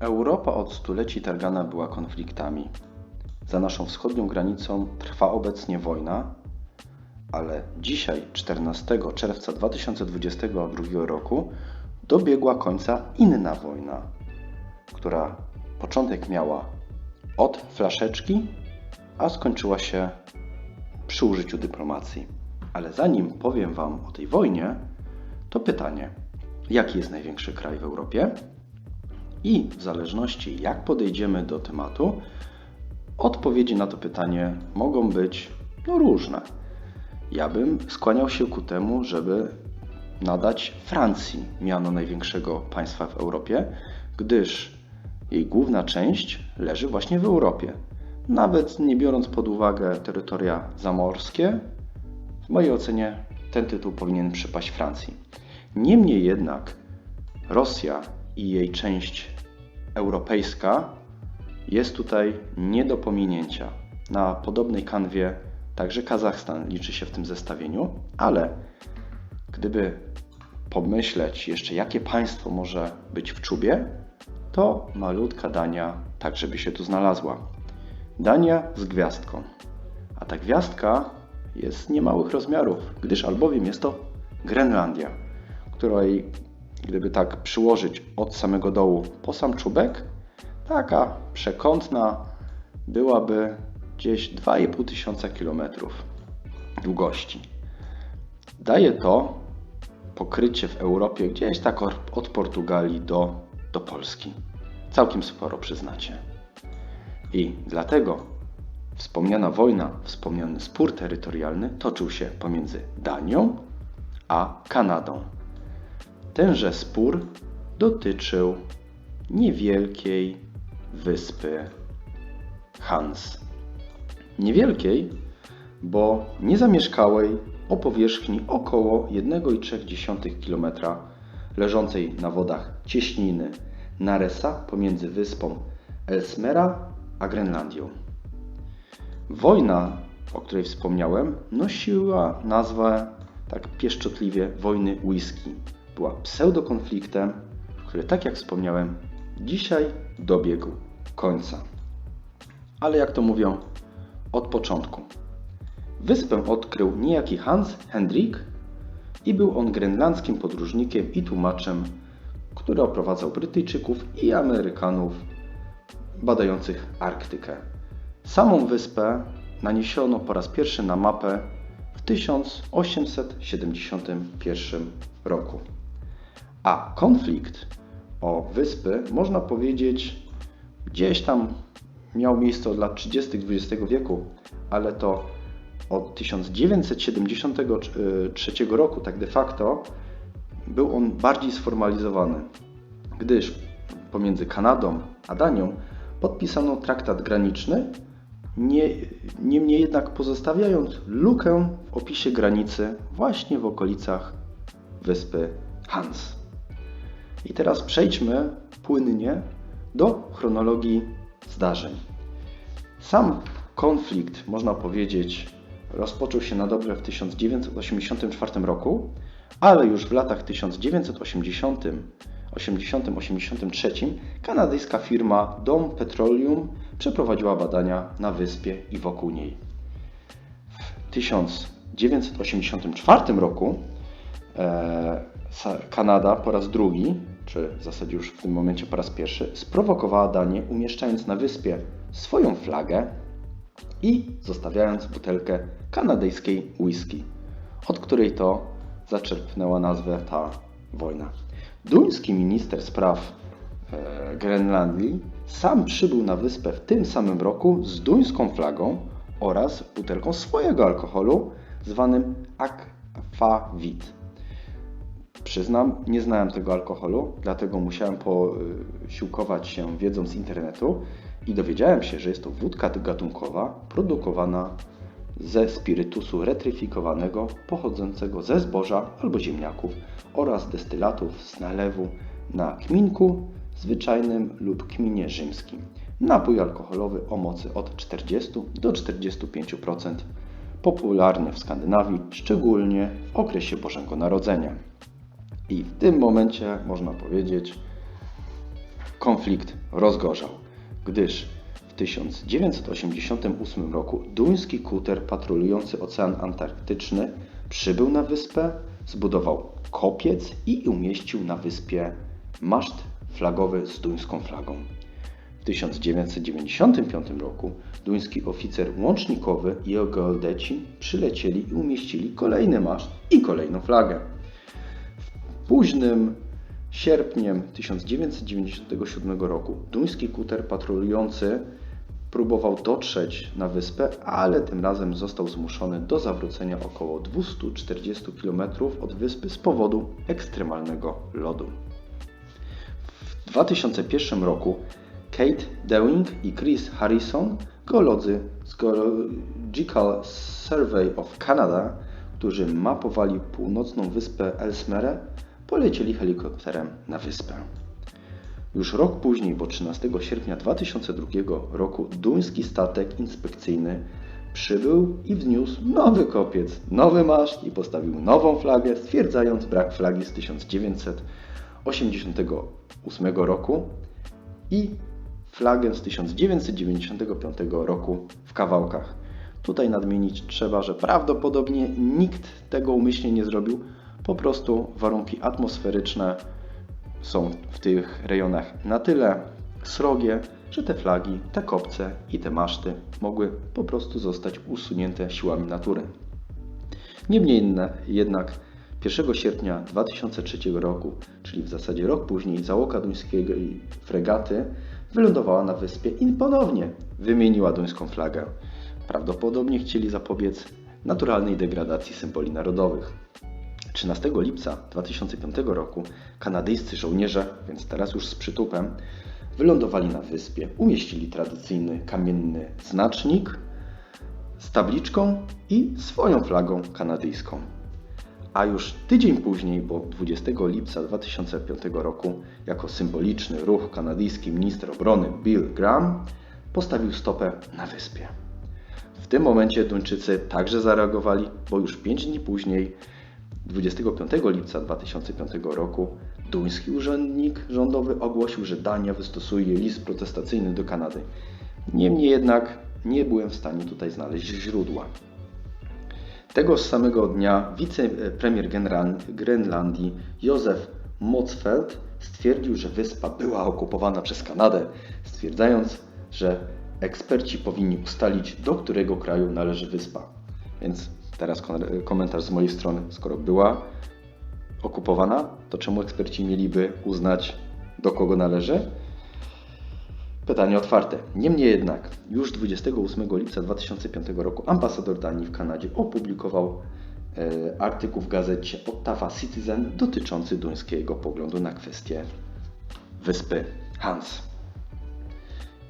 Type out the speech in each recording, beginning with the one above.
Europa od stuleci targana była konfliktami. Za naszą wschodnią granicą trwa obecnie wojna, ale dzisiaj, 14 czerwca 2022 roku, dobiegła końca inna wojna, która początek miała od flaszeczki, a skończyła się przy użyciu dyplomacji. Ale zanim powiem Wam o tej wojnie, to pytanie: jaki jest największy kraj w Europie? I w zależności jak podejdziemy do tematu, odpowiedzi na to pytanie mogą być no, różne. Ja bym skłaniał się ku temu, żeby nadać Francji miano największego państwa w Europie, gdyż jej główna część leży właśnie w Europie. Nawet nie biorąc pod uwagę terytoria zamorskie, w mojej ocenie ten tytuł powinien przypaść Francji. Niemniej jednak Rosja i jej część europejska jest tutaj nie do pominięcia. Na podobnej kanwie także Kazachstan liczy się w tym zestawieniu, ale gdyby pomyśleć jeszcze, jakie państwo może być w czubie, to malutka Dania także by się tu znalazła. Dania z gwiazdką. A ta gwiazdka jest niemałych rozmiarów, gdyż albowiem jest to Grenlandia, której gdyby tak przyłożyć od samego dołu po sam czubek, taka przekątna byłaby gdzieś 2,5 tysiąca kilometrów długości. Daje to pokrycie w Europie gdzieś tak od Portugalii do, do Polski. Całkiem sporo przyznacie. I dlatego wspomniana wojna, wspomniany spór terytorialny toczył się pomiędzy Danią a Kanadą. Tenże spór dotyczył niewielkiej wyspy Hans. Niewielkiej, bo niezamieszkałej o powierzchni około 1,3 km, leżącej na wodach cieśniny Naresa pomiędzy wyspą Elsmera a Grenlandią. Wojna, o której wspomniałem, nosiła nazwę tak pieszczotliwie wojny whisky była pseudokonfliktem, który, tak jak wspomniałem, dzisiaj dobiegł końca. Ale jak to mówią, od początku. Wyspę odkrył niejaki Hans Hendrik i był on grenlandzkim podróżnikiem i tłumaczem, który oprowadzał Brytyjczyków i Amerykanów badających Arktykę. Samą wyspę naniesiono po raz pierwszy na mapę w 1871 roku. A konflikt o wyspy, można powiedzieć, gdzieś tam miał miejsce od lat 30. XX wieku, ale to od 1973 roku, tak de facto, był on bardziej sformalizowany, gdyż pomiędzy Kanadą a Danią podpisano traktat graniczny, nie, niemniej jednak pozostawiając lukę w opisie granicy właśnie w okolicach wyspy Hans. I teraz przejdźmy płynnie do chronologii zdarzeń. Sam konflikt, można powiedzieć, rozpoczął się na dobre w 1984 roku, ale już w latach 1980-83 kanadyjska firma Dom Petroleum przeprowadziła badania na wyspie i wokół niej. W 1984 roku e, Kanada po raz drugi, czy w zasadzie już w tym momencie po raz pierwszy, sprowokowała Danię, umieszczając na wyspie swoją flagę i zostawiając butelkę kanadyjskiej whisky, od której to zaczerpnęła nazwę ta wojna. Duński minister spraw e, Grenlandii sam przybył na wyspę w tym samym roku z duńską flagą oraz butelką swojego alkoholu zwanym Akvavit. Przyznam, nie znałem tego alkoholu, dlatego musiałem posiłkować się wiedzą z internetu i dowiedziałem się, że jest to wódka gatunkowa produkowana ze spirytusu retryfikowanego pochodzącego ze zboża albo ziemniaków oraz destylatów z nalewu na kminku zwyczajnym lub kminie rzymskim. Napój alkoholowy o mocy od 40 do 45%, popularny w Skandynawii, szczególnie w okresie Bożego Narodzenia. I w tym momencie można powiedzieć, konflikt rozgorzał, gdyż w 1988 roku duński kuter patrolujący Ocean Antarktyczny przybył na wyspę, zbudował kopiec i umieścił na wyspie maszt flagowy z duńską flagą. W 1995 roku duński oficer łącznikowy i jego geodeci przylecieli i umieścili kolejny maszt i kolejną flagę. Późnym sierpniem 1997 roku duński kuter patrolujący próbował dotrzeć na wyspę, ale tym razem został zmuszony do zawrócenia około 240 km od wyspy z powodu ekstremalnego lodu. W 2001 roku Kate Dewing i Chris Harrison, geolodzy z Geological Survey of Canada, którzy mapowali północną wyspę Ellesmere, polecieli helikopterem na wyspę. Już rok później, bo 13 sierpnia 2002 roku, duński statek inspekcyjny przybył i wzniósł nowy kopiec, nowy maszt i postawił nową flagę, stwierdzając brak flagi z 1988 roku i flagę z 1995 roku w kawałkach. Tutaj nadmienić trzeba, że prawdopodobnie nikt tego umyślnie nie zrobił, po prostu warunki atmosferyczne są w tych rejonach na tyle srogie, że te flagi, te kopce i te maszty mogły po prostu zostać usunięte siłami natury. Niemniej jednak 1 sierpnia 2003 roku, czyli w zasadzie rok później, załoga duńskiej fregaty wylądowała na wyspie i ponownie wymieniła duńską flagę. Prawdopodobnie chcieli zapobiec naturalnej degradacji symboli narodowych. 13 lipca 2005 roku kanadyjscy żołnierze, więc teraz już z przytupem, wylądowali na wyspie, umieścili tradycyjny kamienny znacznik z tabliczką i swoją flagą kanadyjską. A już tydzień później, bo 20 lipca 2005 roku, jako symboliczny ruch kanadyjski minister obrony Bill Graham postawił stopę na wyspie. W tym momencie Duńczycy także zareagowali, bo już 5 dni później 25 lipca 2005 roku duński urzędnik rządowy ogłosił, że Dania wystosuje list protestacyjny do Kanady. Niemniej jednak nie byłem w stanie tutaj znaleźć źródła. Tego samego dnia wicepremier Grenlandii Józef Motzfeldt stwierdził, że wyspa była okupowana przez Kanadę, stwierdzając, że eksperci powinni ustalić, do którego kraju należy wyspa. Więc Teraz komentarz z mojej strony. Skoro była okupowana, to czemu eksperci mieliby uznać, do kogo należy? Pytanie otwarte. Niemniej jednak, już 28 lipca 2005 roku ambasador Danii w Kanadzie opublikował e, artykuł w gazecie Ottawa Citizen dotyczący duńskiego poglądu na kwestię wyspy Hans.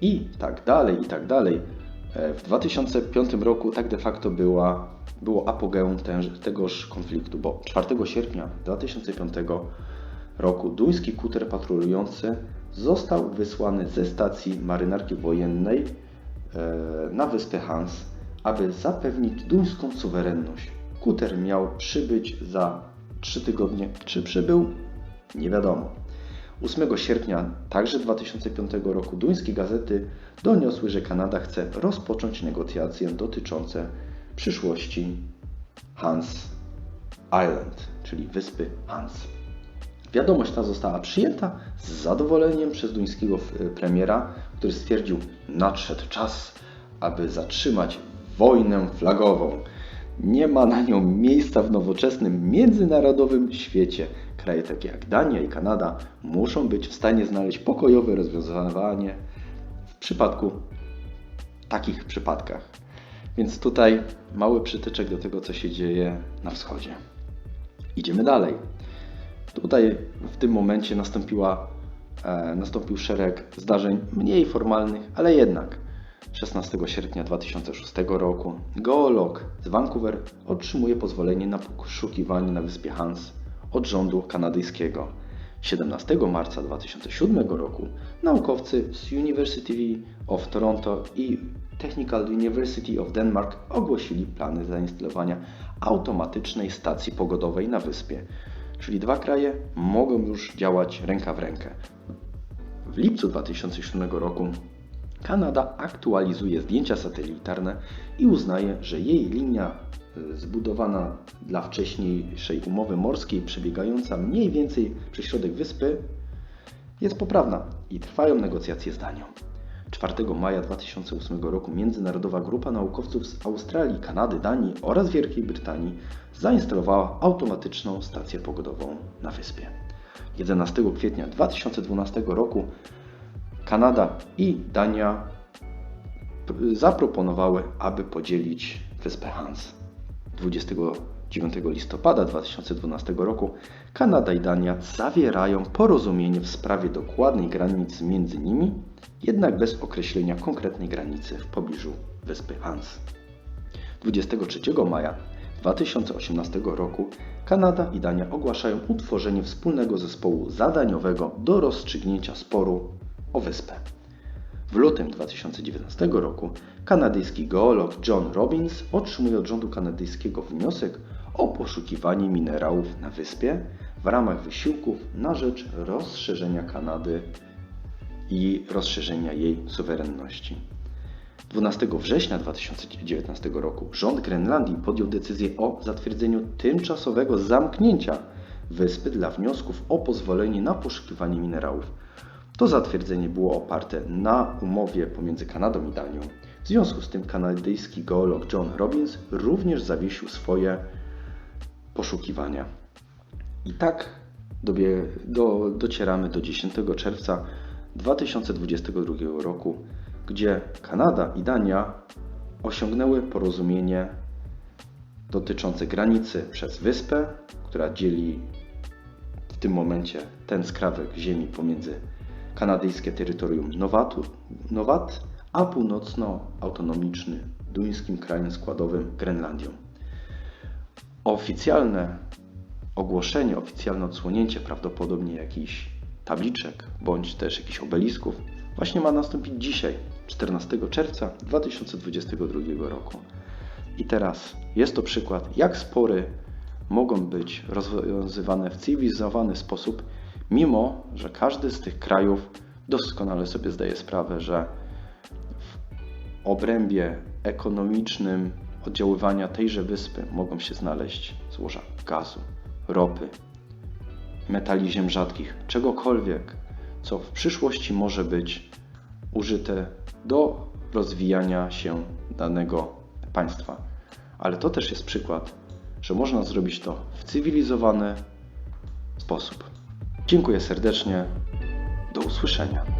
I tak dalej, i tak dalej. E, w 2005 roku tak de facto była, było apogeum tegoż konfliktu, bo 4 sierpnia 2005 roku duński kuter patrolujący został wysłany ze stacji marynarki wojennej e, na wyspę Hans, aby zapewnić duńską suwerenność. Kuter miał przybyć za 3 tygodnie. Czy przybył? Nie wiadomo. 8 sierpnia, także 2005 roku, duńskie gazety doniosły, że Kanada chce rozpocząć negocjacje dotyczące przyszłości Hans Island, czyli wyspy Hans. Wiadomość ta została przyjęta z zadowoleniem przez duńskiego premiera, który stwierdził, nadszedł czas, aby zatrzymać wojnę flagową. Nie ma na nią miejsca w nowoczesnym międzynarodowym świecie. Kraje takie jak Dania i Kanada muszą być w stanie znaleźć pokojowe rozwiązywanie w przypadku takich przypadkach. Więc tutaj mały przytyczek do tego, co się dzieje na wschodzie. Idziemy dalej. Tutaj w tym momencie nastąpiła, e, nastąpił szereg zdarzeń mniej formalnych, ale jednak 16 sierpnia 2006 roku geolog z Vancouver otrzymuje pozwolenie na poszukiwanie na wyspie Hans od rządu kanadyjskiego. 17 marca 2007 roku naukowcy z University of Toronto i Technical University of Denmark ogłosili plany zainstalowania automatycznej stacji pogodowej na wyspie. Czyli dwa kraje mogą już działać ręka w rękę. W lipcu 2007 roku Kanada aktualizuje zdjęcia satelitarne i uznaje, że jej linia y, zbudowana dla wcześniejszej umowy morskiej, przebiegająca mniej więcej przez środek wyspy, jest poprawna i trwają negocjacje z Danią. 4 maja 2008 roku międzynarodowa grupa naukowców z Australii, Kanady, Danii oraz Wielkiej Brytanii zainstalowała automatyczną stację pogodową na wyspie. 11 kwietnia 2012 roku Kanada i Dania zaproponowały, aby podzielić wyspę Hans. 29 listopada 2012 roku Kanada i Dania zawierają porozumienie w sprawie dokładnej granicy między nimi, jednak bez określenia konkretnej granicy w pobliżu wyspy Hans. 23 maja 2018 roku Kanada i Dania ogłaszają utworzenie wspólnego zespołu zadaniowego do rozstrzygnięcia sporu o wyspę. W lutym 2019 roku kanadyjski geolog John Robbins otrzymuje od rządu kanadyjskiego wniosek o poszukiwanie minerałów na wyspie w ramach wysiłków na rzecz rozszerzenia Kanady i rozszerzenia jej suwerenności. 12 września 2019 roku rząd Grenlandii podjął decyzję o zatwierdzeniu tymczasowego zamknięcia wyspy dla wniosków o pozwolenie na poszukiwanie minerałów. To zatwierdzenie było oparte na umowie pomiędzy Kanadą i Danią. W związku z tym kanadyjski geolog John Robbins również zawiesił swoje poszukiwania. I tak dobie, do, docieramy do 10 czerwca 2022 roku, gdzie Kanada i Dania osiągnęły porozumienie dotyczące granicy przez wyspę, która dzieli w tym momencie ten skrawek ziemi pomiędzy kanadyjskie terytorium Nowatu, Nowat, a północno-autonomiczny duńskim krajem składowym Grenlandią. Oficjalne ogłoszenie, oficjalne odsłonięcie prawdopodobnie jakichś tabliczek bądź też jakichś obelisków właśnie ma nastąpić dzisiaj, 14 czerwca 2022 roku. I teraz jest to przykład, jak spory mogą być rozwiązywane w cywilizowany sposób, mimo że każdy z tych krajów doskonale sobie zdaje sprawę, że w obrębie ekonomicznym oddziaływania tejże wyspy mogą się znaleźć złoża gazu, ropy, metali ziem rzadkich, czegokolwiek, co w przyszłości może być użyte do rozwijania się danego państwa. Ale to też jest przykład, że można zrobić to w cywilizowany sposób. Dziękuję serdecznie. Do usłyszenia.